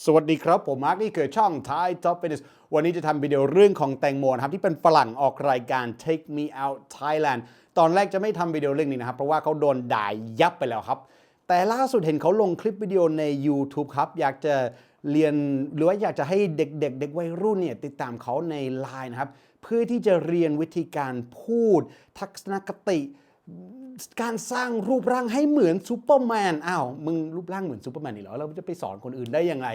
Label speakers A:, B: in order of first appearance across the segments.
A: สวัสดีครับ ผมมาร์คนี่คือช่อง Thai Top Fitness วันนี้จะทำวิดีโอเรื่องของแตงโมนะครับที่เป็นฝรั่งออกรายการ Take Me Out Thailand ตอนแรกจะไม่ทำวิดีโอเรื่องนี้นะครับ เพราะว่าเขาโดนด่ายยับไปแล้วครับ แต่ล่าสุดเห็นเขาลงคลิปวิดีโอใน YouTube ครับ อยากจะเรียนหรือว่าอยากจะให้เด็กๆเด็กวัยรุ่นเนี่ยติดตามเขาใน Line นะครับเพื่อที่จะเรียนวิธีการพูด ทัศนคติ การสร้างรูปร่างให้เหมือนซูเปอร์แมนอ้าวมึงรูปร่างเหมือนซูเปอร์แมนนี่เหรอเราจะไปสอนคนอื่นได้ยังไง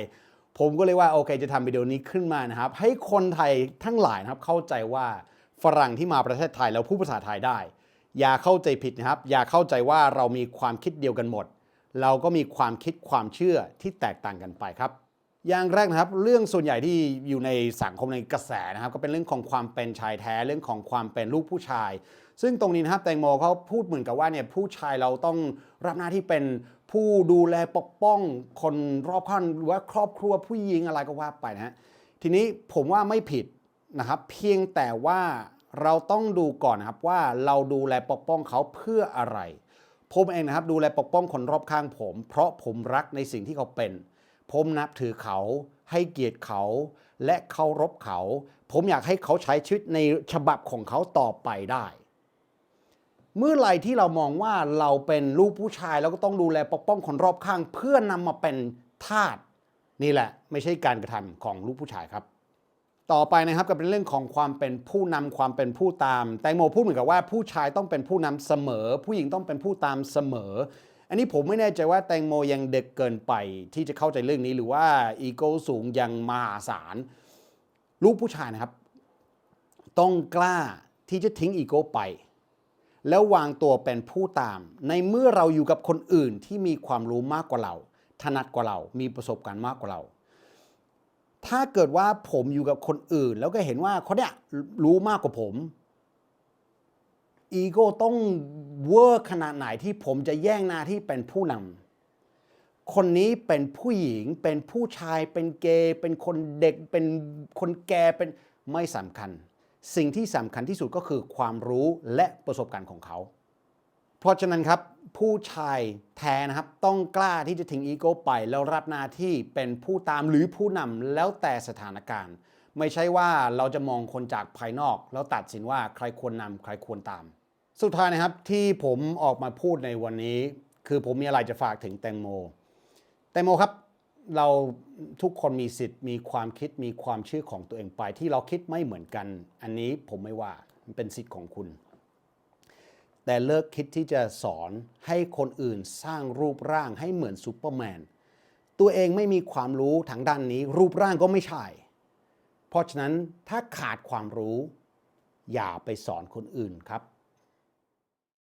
A: ผมก็เลยว่า โอเคจะทำวิดีโอนี้ขึ้นมานะครับ ให้คนไทยทั้งหลายนะครับเข้าใจว่าฝรั่งที่มาประเทศไทยแล้วพูดภาษาไทยได้ อย่าเข้าใจผิดนะครับ อย่าเข้าใจว่าเรามีความคิดเดียวกันหมด เราก็มีความคิดความเชื่อที่แตกต่างกันไปครับ อย่างแรกนะครับ เรื่องส่วนใหญ่ที่อยู่ในสังคมในกระแสนะครับ ก็เป็นเรื่องของความเป็นชายแท้เรื่องของความเป็นลูกผู้ชาย ซึ่งตรงนี้นะครับแตงโมเขาพูดเหมือนกับว่าเนี่ยผู้ชายเราต้องรับหน้าที่เป็นผู้ดูแลปกป้องคนรอบข้างหรือว่าครอบครัวผู้หญิงอะไรก็ว่าไปนะฮะทีนี้ผมว่าไม่ผิดนะครับ เพียงแต่ว่าเราต้องดูก่อนนะครับว่าเราดูแลปกป้องเขาเพื่ออะไร ผมเองนะครับดูแลปกป้องคนรอบข้างผม เพราะผมรักในสิ่งที่เขาเป็น ผมนับถือเขา ให้เกียรติเขา และเคารพเขา ผมอยากให้เขาใช้ชีวิตในฉบับของเขาต่อไปได้ เมื่อไหร่ที่เรามองว่าเราเป็นลูกผู้ชายแล้วก็ต้องดูแลปกป้องคนรอบข้าง เพื่อนำมาเป็นทาสนี่แหละ ไม่ใช่การกระทำของลูกผู้ชายครับต่อไปนะครับก็เป็นเรื่องของความเป็นผู้นำความเป็นผู้ตาม แตงโมพูดเหมือนกับว่าผู้ชายต้องเป็นผู้นำเสมอ ผู้หญิงต้องเป็นผู้ตามเสมอ อันนี้ผมไม่แน่ใจว่าแตงโมยังเด็กเกินไปที่จะเข้าใจเรื่องนี้หรือว่าอีโก้สูงยังมหาศาลลูกผู้ชายนะครับ ต้องกล้าที่จะทิ้งอีโก้ไป แล้ววางตัวเป็นผู้ตาม ในเมื่อเราอยู่กับคนอื่นที่มีความรู้มากกว่าเรา ถนัดกว่าเรา มีประสบการณ์มากกว่าเรา ถ้าเกิดว่าผมอยู่กับคนอื่น แล้วก็เห็นว่าเขาเนี่ยรู้มากกว่าผม อีโก้ต้องเวอร์ขนาดไหนที่ผมจะแย่งหน้าที่เป็นผู้นำคนนี้เป็นผู้หญิงเป็นผู้ชายเป็นเกย์เป็นคนเด็กเป็นคนแก่เป็นไม่สำคัญ สิ่งที่สำคัญที่สุดก็คือความรู้และประสบการณ์ของเขา เพราะฉะนั้นครับผู้ชายแท้นะครับต้องกล้าที่จะทิ้งอีโก้ไป แล้วรับหน้าที่เป็นผู้ตามหรือผู้นำแล้วแต่สถานการณ์ ไม่ใช่ว่าเราจะมองคนจากภายนอก แล้วตัดสินว่าใครควรนำใครควรตาม สุดท้ายนะครับที่ผมออกมาพูดในวันนี้ คือผมมีอะไรจะฝากถึงแตงโม แตงโมครับเราทุกคนมีสิทธิ์มีความคิดมีความเชื่อของตัวเองไป ที่เราคิดไม่เหมือนกัน อันนี้ผมไม่ว่ามันเป็นสิทธิ์ของคุณ แต่เลิกคิดที่จะสอนให้คนอื่นสร้างรูปร่างให้เหมือนซูเปอร์แมนตัวเองไม่มีความรู้ทางด้านนี้ รูปร่างก็ไม่ใช่ เพราะฉะนั้นถ้าขาดความรู้ อย่าไปสอนคนอื่นครับ